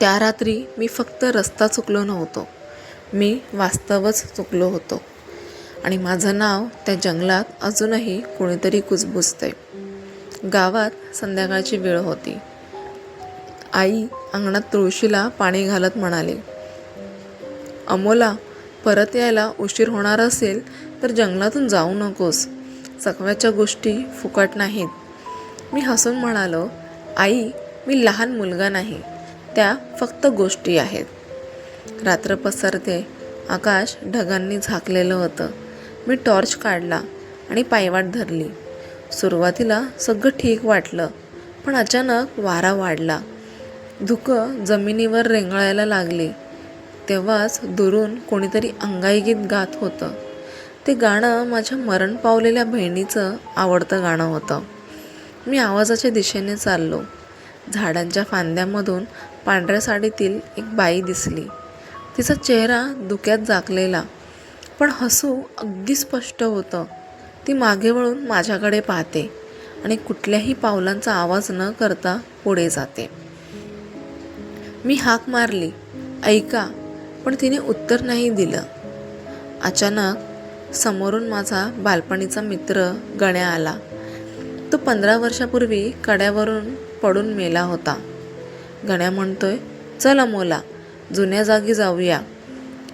त्या रात्री मी फक्त रस्ता चुकलो नव्हतो. मी वास्तवच चुकलो होतो. आणि माझं नाव त्या जंगलात अजूनही कुणीतरी कुजबुजतंय. गावात संध्याकाळची वेळ होती. आई अंगणात तुळशीला पाणी घालत म्हणाली अमोला परत यायला उशीर होणार असेल तर जंगलातून जाऊ नकोस. चकव्याच्या गोष्टी फुकट नाहीत. मी हसून म्हणालो आई मी लहान मुलगा नाही. त्या फक्त गोष्टी आहेत. रात्र पसरते आकाश ढगांनी झाकलेलं होतं. मी टॉर्च काढला आणि पायवाट धरली. सुरुवातीला सगळं ठीक वाटलं पण अचानक वारा वाढला. धुकं जमिनीवर रेंगाळायला लागली. तेव्हाच दुरून कोणीतरी अंगाई गीत गात होतं. ते गाणं माझ्या मरण पावलेल्या बहिणीचं आवडतं गाणं होतं. मी आवाजाच्या दिशेने चाललो. झाडांच्या फांद्यामधून पांढऱ्या साडीतील एक बाई दिसली. तिचा चेहरा धुक्यात झाकलेला पण हसू अगदी स्पष्ट होतं. ती मागे वळून माझ्याकडे पाहते आणि कुठल्याही पावलांचा आवाज न करता पुढे जाते. मी हाक मारली ऐका पण तिने उत्तर नाही दिलं. अचानक समोरून माझा बालपणीचा मित्र गण्या आला. तो पंधरा वर्षापूर्वी कड्यावरून पडून मेला होता. गण्या म्हणतोय चल अमोला जुन्या जागी जाऊया.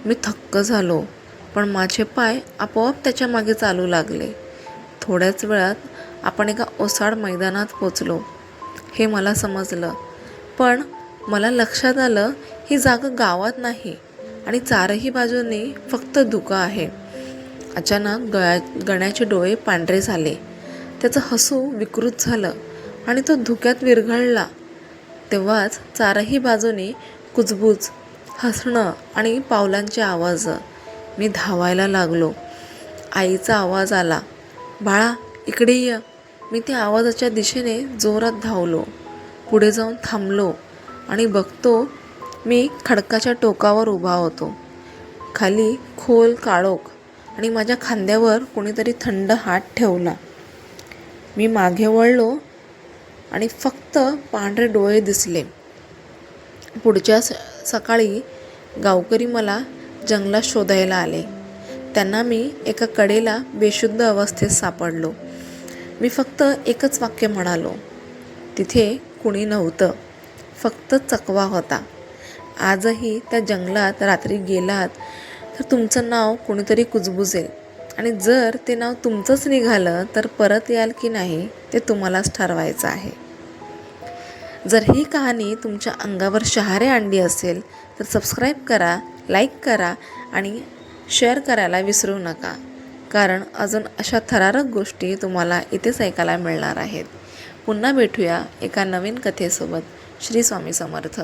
मी थक्क झालो पण माझे पाय आपोआप त्याच्यामागे चालू लागले. थोड्याच वेळात आपण एका ओसाड मैदानात पोचलो. हे मला समजलं पण मला लक्षात आलं ही जागा गावात नाही आणि चारही बाजूंनी फक्त धुकं आहे. अचानक गळ्या गण्याचे डोळे पांढरे झाले. त्याचं हसू विकृत झालं आणि तो धुक्यात विरघळला. तेव्हाच चारही बाजूने कुजबूज हसणं आणि पावलांचे आवाज मी धावायला लागलो. आईचा आवाज आला बाळा इकडे ये. मी त्या आवाजाच्या दिशेने जोरात धावलो पुढे जाऊन थांबलो आणि बघतो मी खडकाच्या टोकावर उभा होतो. खाली खोल काळोख आणि माझ्या खांद्यावर कोणीतरी थंड हात ठेवला. मी मागे वळलो आणि फक्त पांढरे डोळे दिसले. पुढच्या स सकाळी गावकरी मला जंगलात शोधायला आले. त्यांना मी एका कडेला बेशुद्ध अवस्थेत सापडलो. मी फक्त एकच वाक्य म्हणालो. तिथे कुणी नव्हतं. फक्त चकवा होता. आजही त्या जंगलात रात्री गेलात तर तुमचं नाव कोणीतरी कुजबुजेल. आणि जर ते नाव तुमचंच निघालं तर परत याल की नाही ते तुम्हालाच ठरवायचं आहे. जर ही कहाणी तुमच्या अंगावर शहारे आणली असेल तर सबस्क्राईब करा लाईक करा आणि शेअर करायला विसरू नका. कारण अजून अशा थरारक गोष्टी तुम्हाला इथेच ऐकायला मिळणार आहेत. पुन्हा भेटूया एका नवीन कथेसोबत. श्री स्वामी समर्थ.